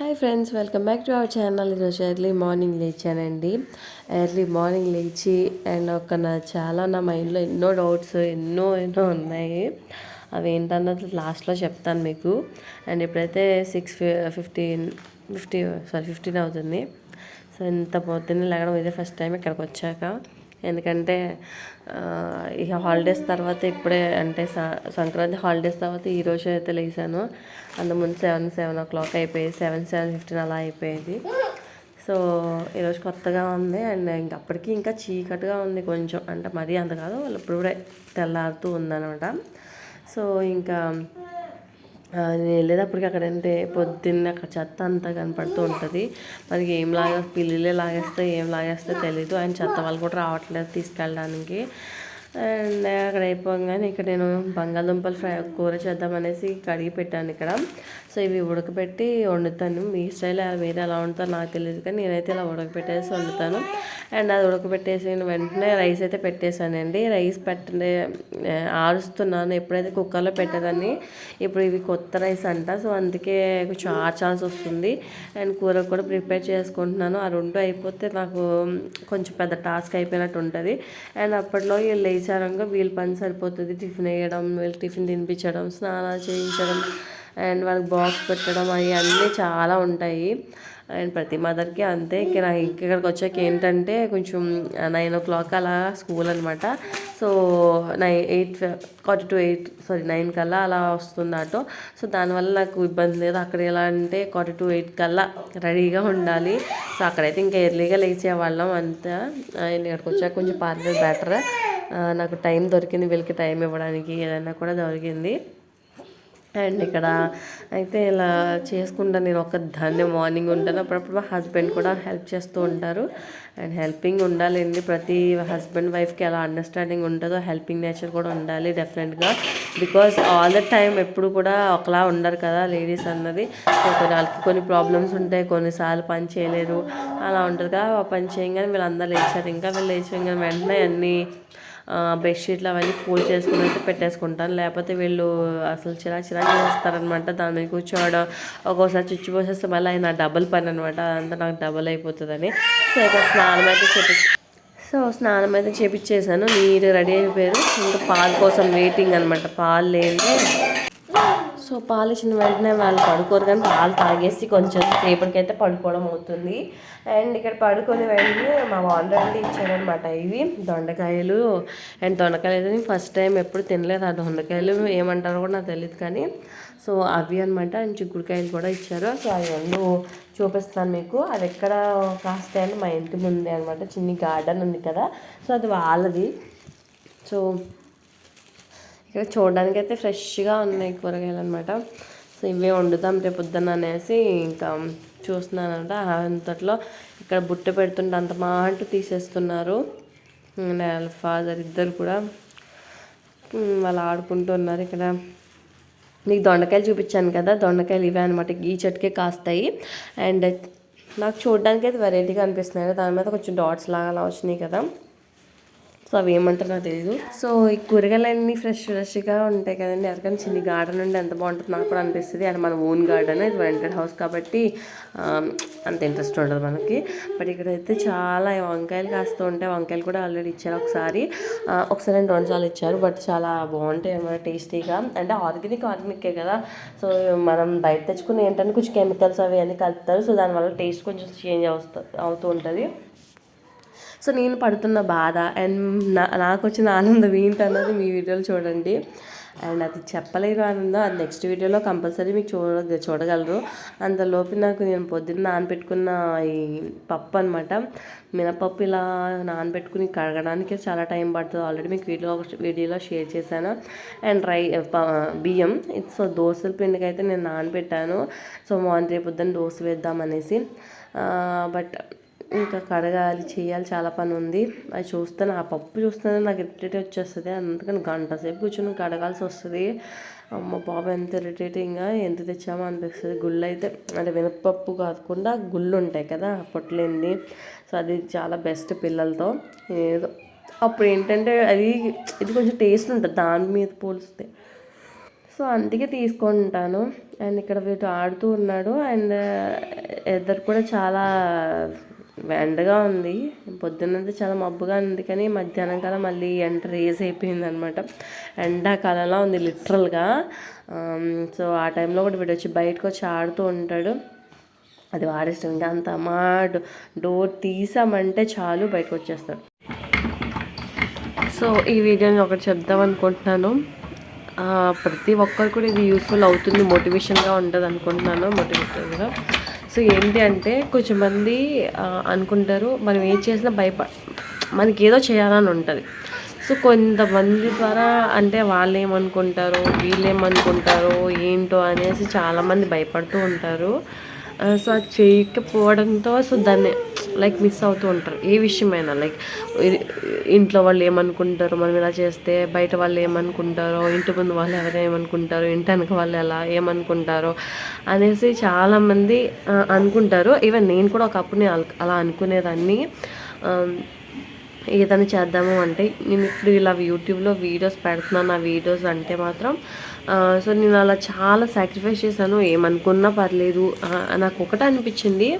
Hi friends welcome back to our channel. ఈరోజు early morning లేచానండి. Early morning లేచి and ఒక నా చాలా నా మైండ్లో ఎన్నో డౌట్స్ ఎన్నో ఎన్నో ఉన్నాయి. అవి ఏంటన్నది లాస్ట్లో చెప్తాను మీకు. అండ్ ఇప్పుడైతే six fifteen fifty sorry fifteen అవుతుంది. సో ఇంత పొద్దున్నే లేగడం ఇదే ఫస్ట్ టైం ఇక్కడికి వచ్చాక. ఎందుకంటే ఈ ఇక హాలిడేస్ తర్వాత ఇప్పుడే అంటే సంక్రాంతి హాలిడేస్ తర్వాత ఈ రోజు అయితే లేసాను. అంతకుముందు సెవెన్ సెవెన్ ఓ క్లాక్ అయిపోయేది. సెవెన్ సెవెన్ ఫిఫ్టీన్ అలా అయిపోయేది. సో ఈరోజు కొత్తగా ఉంది అండ్ ఇంక అప్పటికి ఇంకా చీకటిగా ఉంది కొంచెం. అంటే మరీ అంత కాదు వాళ్ళు ఇప్పుడే తెల్లారుతూ ఉందనమాట సో ఇంకా నేను వెళ్ళేటప్పటికి అక్కడ అంటే పొద్దున్న అక్కడ చెత్త అంతా కనపడుతూ ఉంటుంది. మరి ఏం లాగా పిల్లులే లాగేస్తే ఏం లాగేస్తే తెలీదు. ఆయన చెత్త వాళ్ళు కూడా రావట్లేదు తీసుకెళ్ళడానికి. అండ్ అక్కడ అయిపోగానే ఇక్కడ నేను బంగాళదుంపలు ఫ్రై కూర చేద్దామనేసి కడిగి పెట్టాను ఇక్కడ. సో ఇవి ఉడకబెట్టి వండుతాను. మీ స్టైల్ వేరే ఎలా వండుతారో నాకు తెలియదు కానీ నేనైతే ఇలా ఉడకబెట్టేసి వండుతాను. అండ్ అది ఉడకబెట్టేసిన వెంటనే రైస్ అయితే పెట్టేశానండి. రైస్ పెట్టే ఆరుస్తున్నాను. ఎప్పుడైతే కుక్కర్లో పెట్టేదాన్ని ఇప్పుడు ఇవి కొత్త రైస్ అంట. సో అందుకే కొంచెం ఆర్చాల్సి వస్తుంది. అండ్ కూర కూడా ప్రిపేర్ చేసుకుంటున్నాను. ఆ రెండు అయిపోతే నాకు కొంచెం పెద్ద టాస్క్ అయిపోయినట్టు ఉంటుంది. అండ్ అప్పట్లో ఈ విచారంగా వీళ్ళ పని సరిపోతుంది. టిఫిన్ వేయడం వీళ్ళు టిఫిన్ తినిపించడం స్నానాలు చేయించడం అండ్ వాళ్ళకి బాక్స్ పెట్టడం అవి అన్నీ చాలా ఉంటాయి. అండ్ ప్రతి మదర్కి అంతే. ఇక నా ఇక్కడికి వచ్చాక ఏంటంటే కొంచెం నైన్ ఓ క్లాక్ అలా స్కూల్ అనమాట so nine eight forty to eight sorry nine కల్లా అలా వస్తుంది ఆటో. సో దానివల్ల నాకు ఇబ్బంది లేదు. అక్కడ ఎలా అంటే ఫార్టీ టు ఎయిట్ కల్లా రెడీగా ఉండాలి. సో అక్కడైతే ఇంకా ఎర్లీగా లేచేవాళ్ళం అంతా. అండ్ ఇక్కడికి వచ్చాక కొంచెం పార్లర్ బెటర్. నాకు టైం దొరికింది వీళ్ళకి టైం ఇవ్వడానికి ఏదైనా కూడా దొరికింది. అండ్ ఇక్కడ అయితే ఇలా చేసుకుంటా నేను ఒక దాన్ని మార్నింగ్ ఉంటాను. అప్పుడప్పుడు మా హస్బెండ్ కూడా హెల్ప్ చేస్తూ ఉంటారు. అండ్ హెల్పింగ్ ఉండాలండి ప్రతి హస్బెండ్ వైఫ్కి ఎలా అండర్స్టాండింగ్ ఉంటుందో హెల్పింగ్ నేచర్ కూడా ఉండాలి డెఫినెట్గా. బికాస్ ఆల్ ద టైం ఎప్పుడు కూడా ఒకలా ఉండరు కదా లేడీస్ అన్నది. కొన్ని వాళ్ళకి కొన్ని ప్రాబ్లమ్స్ ఉంటాయి కొన్నిసార్లు పని చేయలేరు. అలా ఉంటుంది కదా పని చేయగానే వీళ్ళందరూ లేచారు. ఇంకా వీళ్ళు లేచగానే వెంటనే అన్నీ బెడ్షీట్లు అవన్నీ ఫోల్డ్ చేసుకుని అయితే పెట్టేసుకుంటాను. లేకపోతే వీళ్ళు అసలు చిరా చిరా చేస్తారనమాట దాని మీద కూర్చోవడం. ఒక్కోసారి చుచ్చి పోసేస్తే మళ్ళీ ఆయన డబుల్ పని అనమాట అదంతా నాకు డబుల్ అయిపోతుందని. సో ఇక స్నానం అయితే చెప్పి సో స్నానం అయితే చేపించేసాను నీరు రెడీ అయిపోయారు. ఇంకా పాలు కోసం వెయిటింగ్ అనమాట పాలు లేదే సో పాలు ఇచ్చిన వెంటనే వాళ్ళు పడుకోరు కానీ పాలు తాగేసి కొంచెం సేపటికైతే పడుకోవడం అవుతుంది. అండ్ ఇక్కడ పడుకొని వెంటనే మా ఆల్రెడీ ఇచ్చారనమాట ఇవి. దొండకాయలు. అండ్ దొండకాయలు అయితే ఫస్ట్ టైం ఎప్పుడు తినలేదు. ఆ దొండకాయలు ఏమంటారో కూడా నాకు తెలియదు కానీ సో అవి అనమాట అండ్ చిక్కుడుకాయలు కూడా ఇచ్చారు. సో అవి రెండు చూపిస్తాను మీకు. అది ఎక్కడ కాస్తాయని మా ఇంటి ముందే అనమాట చిన్ని గార్డెన్ ఉంది కదా. సో అది వాళ్ళది. సో ఇక్కడ చూడడానికి అయితే ఫ్రెష్గా ఉన్నాయి కూరగాయలు అనమాట సో ఇవే వండుతాం రేపు పొద్దున్న అనేసి ఇంకా చూస్తున్నానంట. అంతట్లో ఇక్కడ బుట్ట పెడుతుంటే అంత మాంటూ తీసేస్తున్నారు. వాళ్ళ ఫాదర్ ఇద్దరు కూడా. వాళ్ళు ఆడుకుంటూ ఉన్నారు ఇక్కడ. మీకు దొండకాయలు చూపించాను కదా దొండకాయలు ఇవే అనమాట ఈ చెట్టుకే కాస్తాయి. అండ్ నాకు చూడడానికి అయితే వెరైటీగా అనిపిస్తున్నాయి. దాని మీద కొంచెం డాట్స్ లాగా అలా వచ్చినాయి కదా. సో అవి ఏమంటారో నాకు తెలియదు సో ఈ కూరగాయలన్నీ ఫ్రెష్ ఫ్రెష్గా ఉంటాయి కదండి. ఎవరికైనా చిన్న గార్డెన్ ఉంటే ఎంత బాగుంటుంది నాకు కూడా అనిపిస్తుంది. అండ్ మన ఓన్ గార్డెన్ ఇది రెంటెడ్ హౌస్ కాబట్టి అంత ఇంట్రెస్ట్ ఉండదు మనకి. బట్ ఇక్కడైతే చాలా వంకాయలు కాస్తూ ఉంటాయి వంకాయలు కూడా ఆల్రెడీ ఇచ్చారు ఒకసారి. ఒకసారి రెండు రెండు సార్లు ఇచ్చారు బట్ చాలా బాగుంటాయి అన్నమాట టేస్టీగా. అంటే ఆర్గానిక్ ఆర్గానికే కదా. సో మనం బయట తెచ్చుకుని ఏంటంటే కొంచెం కెమికల్స్ అవి అన్నీ కలుపుతారు. సో దానివల్ల టేస్ట్ కొంచెం చేంజ్ అవుతూ అవుతూ ఉంటుంది. సో నేను పడుతున్న బాధ అండ్ నా నాకు వచ్చిన ఆనందం ఏంటన్నది మీ వీడియోలో చూడండి. అండ్ అది చెప్పలేరు ఆనందం. అది నెక్స్ట్ వీడియోలో కంపల్సరీ మీకు చూడ చూడగలరు. అంతలోపు నాకు నేను పొద్దున్న నానబెట్టుకున్న ఈ పప్పు అనమాట మినపప్పు ఇలా నానబెట్టుకుని కడగడానికి చాలా టైం పడుతుంది. ఆల్రెడీ మీకు వీడియో వీడియోలో షేర్ చేశాను. అండ్ రై బియ్యం. సో దోశల పిండికి అయితే నేను నానబెట్టాను. సో మార్నింగ్ రేపు పొద్దున్న దోశ వేద్దామనేసి. బట్ ఇంకా కడగాలి చేయాలి చాలా పని ఉంది అది చూస్తాను. ఆ పప్పు చూస్తేనే నాకు ఇరిటేట్ వచ్చేస్తుంది. అందుకని గంట సేపు కూర్చొని కడగాల్సి వస్తుంది. అమ్మ బాబు ఎంత ఇరిటేటింగ్గా ఎంత తెచ్చామో అనిపిస్తుంది. గుళ్ళు అయితే అంటే మినపప్పు కాకుండా గుళ్ళు ఉంటాయి కదా పొట్లేంది. సో అది చాలా బెస్ట్ పిల్లలతో. ఏదో అప్పుడు ఏంటంటే అది ఇది కొంచెం టేస్ట్ ఉంటుంది. దాని మీద పోలిస్తే. సో అందుకే తీసుకుంటాను. అండ్ ఇక్కడ వీటి ఆడుతూ ఉన్నాడు. అండ్ ఇద్దరు కూడా చాలా ఎండగా ఉంది. పొద్దున్నంతా చాలా మబ్బుగా ఉంది కానీ మధ్యాహ్నం కాలం మళ్ళీ ఎండ రేస్ అయిపోయింది అనమాట ఎండాకాలంలో ఉంది లిటరల్గా. సో ఆ టైంలో కూడా వీడు వచ్చి బయటకు వచ్చి ఆడుతూ ఉంటాడు. అది వాడేస్తాం ఇంకా అంత మా డోర్ తీసామంటే చాలు బయటకు వచ్చేస్తాడు. సో ఈ వీడియోని ఒకటి చెప్దాం అనుకుంటున్నాను. ప్రతి ఒక్కరు కూడా ఇది యూస్ఫుల్ అవుతుంది మోటివేషన్గా ఉంటుంది అనుకుంటున్నాను మోటివేటెడ్గా సో ఏంటి అంటే కొంచెం మంది అనుకుంటారు మనం ఏం చేసినా భయప మనకి ఏదో చేయాలని ఉంటుంది. సో కొంతమంది ద్వారా అంటే వాళ్ళు ఏమనుకుంటారు వీళ్ళు ఏమనుకుంటారో ఏంటో అనేసి చాలామంది భయపడుతూ ఉంటారు. సో అది చేయకపోవడంతో సో దాన్ని లైక్ మిస్ అవుతూ ఉంటారు. ఏ విషయమైనా లైక్ ఇంట్లో వాళ్ళు ఏమనుకుంటారు మనం ఇలా చేస్తే బయట వాళ్ళు ఏమనుకుంటారో ఇంటి ముందు వాళ్ళు ఎవరు ఏమనుకుంటారో ఇంటి వెనక వాళ్ళు ఎలా ఏమనుకుంటారో అనేసి చాలామంది అనుకుంటారు. ఈవెన్ నేను కూడా ఒకప్పుడు అలా అనుకునేదాన్ని. ఏదైనా చేద్దాము అంటే నేను ఇప్పుడు ఇలా యూట్యూబ్లో వీడియోస్ పెడుతున్నాను ఆ వీడియోస్ అంటే మాత్రం సో నేను అలా చాలా సాక్రిఫైస్ చేశాను. ఏమనుకున్నా పర్లేదు. నాకు ఒకటే అనిపించింది.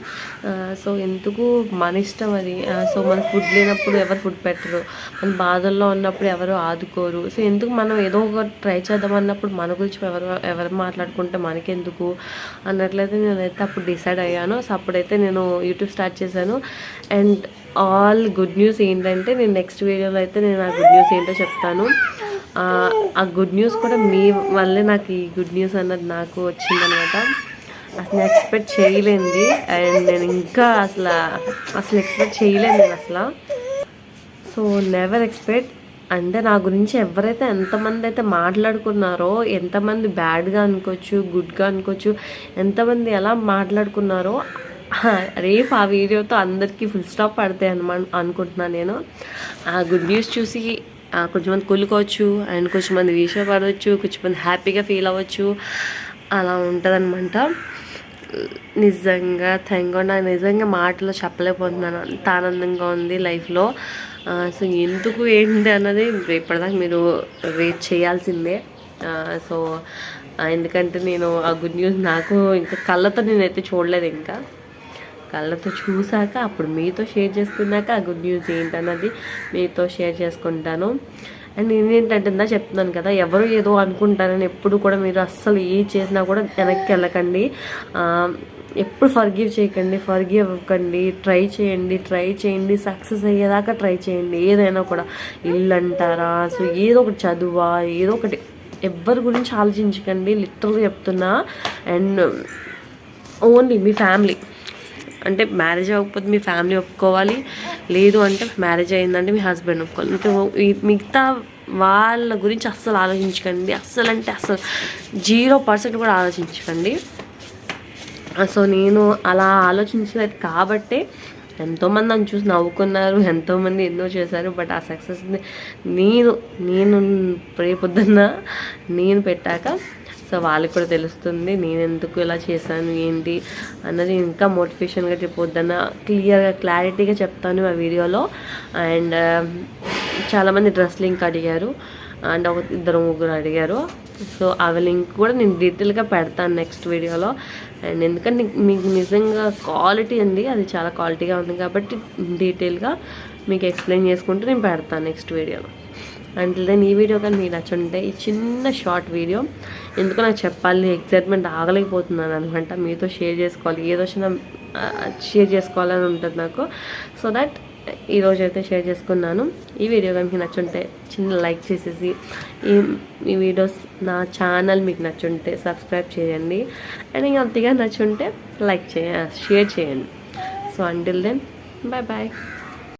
సో ఎందుకు? మన ఇష్టం అది. సో మన ఫుడ్ లేనప్పుడు ఎవరు ఫుడ్ పెట్టరు. మన బాధల్లో ఉన్నప్పుడు ఎవరు ఆదుకోరు. సో ఎందుకు మనం ఏదో ఒక ట్రై చేద్దాం అన్నప్పుడు మన గురించి ఎవరు ఎవరు మాట్లాడుకుంటే మనకెందుకు? అన్నట్లయితే నేనైతే అప్పుడు డిసైడ్ అయ్యాను. సో అప్పుడైతే నేను యూట్యూబ్ స్టార్ట్ చేశాను. అండ్ ఆల్ గుడ్ న్యూస్ ఏంటంటే నేను నెక్స్ట్ వీడియోలో అయితే నేను ఆ గుడ్ న్యూస్ ఏంటో చెప్తాను. ఆ, గుడ్ న్యూస్ కూడా మీ వల్లే నాకు ఈ గుడ్ న్యూస్ అన్నది నాకు వచ్చిందనమాట. అసలు ఎక్స్పెక్ట్ చేయలేంది అండ్ నేను ఇంకా అసలు అసలు ఎక్స్పెక్ట్ చేయలేను నేను అసలు. సో నెవర్ ఎక్స్పెక్ట్ అంటే నా గురించి ఎవరైతే ఎంతమంది అయితే మాట్లాడుకున్నారో ఎంతమంది బ్యాడ్గా అనుకోవచ్చు గుడ్గా అనుకోవచ్చు ఎంతమంది ఎలా మాట్లాడుకున్నారో రేపు ఆ వీడియోతో అందరికీ ఫుల్ స్టాప్ పడతాయి అనమా అనుకుంటున్నాను నేను. ఆ గుడ్ న్యూస్ చూసి కొంచెమంది కొంచెంమంది కులుకోవచ్చు అండ్ కొంచెంమంది విషయపడవచ్చు కొంచెంమంది హ్యాపీగా ఫీల్ అవ్వచ్చు. అలా ఉంటుందన్నమాట. నిజంగా థ్యాంక్ గాడ్ నాకు నిజంగా మాటలో చెప్పలేకపోతున్నాను. అంత ఆనందంగా ఉంది లైఫ్లో. సో ఎందుకు ఏంటి అన్నది ఇప్పటిదాకా మీరు వెయిట్ చేయాల్సిందే. సో ఎందుకంటే నేను ఆ గుడ్ న్యూస్ నాకు ఇంకా కళ్ళతో నేనైతే చూడలేదు ఇంకా. కళ్ళతో చూసాక అప్పుడు మీతో షేర్ చేసుకున్నాక ఆ గుడ్ న్యూస్ ఏంటన్నది మీతో షేర్ చేసుకుంటాను. అండ్ నేనేంటంటే ఇందా చెప్తున్నాను కదా ఎవరు ఏదో అనుకుంటారని ఎప్పుడు కూడా మీరు అస్సలు ఏ చేసినా కూడా వెనక్కి వెళ్ళకండి. ఎప్పుడు ఫర్గివ్ చేయకండి ఫర్గివ్ అవ్వకండి ట్రై చేయండి ట్రై చేయండి సక్సెస్ అయ్యేదాకా ట్రై చేయండి. ఏదైనా కూడా ఇల్లు అంటారా సో ఏదో ఒకటి చదువా ఏదో ఒకటి ఎవరి గురించి ఆలోచించకండి లిటరల్గా చెప్తున్నా. అండ్ ఓన్లీ మీ ఫ్యామిలీ. అంటే మ్యారేజ్ అవ్వకపోతే మీ ఫ్యామిలీ ఒప్పుకోవాలి. లేదు అంటే మ్యారేజ్ అయిందంటే మీ హస్బెండ్ ఒప్పుకోవాలి. ఇంకా మిగతా వాళ్ళ గురించి అస్సలు ఆలోచించకండి. అస్సలు అంటే అస్సలు జీరో పర్సెంట్ కూడా ఆలోచించకండి. సో నేను అలా ఆలోచించలేదు కాబట్టే ఎంతోమంది నన్ను చూసి నవ్వుకున్నారు ఎంతోమంది ఎన్నో చేశారు బట్ ఆ సక్సెస్ని నేను నేను రేపొద్దున్న నేను పెట్టాక సో వాళ్ళకి కూడా తెలుస్తుంది నేను ఎందుకు ఇలా చేశాను ఏంటి అన్నది ఇంకా మోటివేషన్గా చెప్పొద్దన్న క్లియర్గా క్లారిటీగా చెప్తాను ఆ వీడియోలో. అండ్ చాలామంది డ్రెస్ లింక్ అడిగారు అండ్ ఒక ఇద్దరు ముగ్గురు అడిగారు. సో అవి లింక్ కూడా నేను డీటెయిల్గా పెడతాను నెక్స్ట్ వీడియోలో. అండ్ ఎందుకంటే మీకు నిజంగా క్వాలిటీ ఉంది అది చాలా క్వాలిటీగా ఉంది కాబట్టి డీటెయిల్గా మీకు ఎక్స్ప్లెయిన్ చేసుకుంటూ నేను పెడతాను నెక్స్ట్ వీడియోలో. అంటే దెన్ ఈ వీడియో కానీ మీకు నచ్చుంటే ఈ చిన్న షార్ట్ వీడియో ఎందుకు నాకు చెప్పాలి ఎగ్జైట్మెంట్ ఆగలేకపోతున్నాను అనమాట. మీతో షేర్ చేసుకోవాలి ఏదో వచ్చినా షేర్ చేసుకోవాలని ఉంటుంది నాకు. సో దట్ ఈరోజు అయితే షేర్ చేసుకున్నాను. ఈ వీడియో కనుక నచ్చుంటే చిన్న లైక్ చేసేసి ఈ ఈ వీడియోస్ నా ఛానల్ మీకు నచ్చుంటే సబ్స్క్రైబ్ చేయండి. అండ్ ఇంకా అంతగా నచ్చుంటే లైక్ చేయ షేర్ చేయండి. So until then bye bye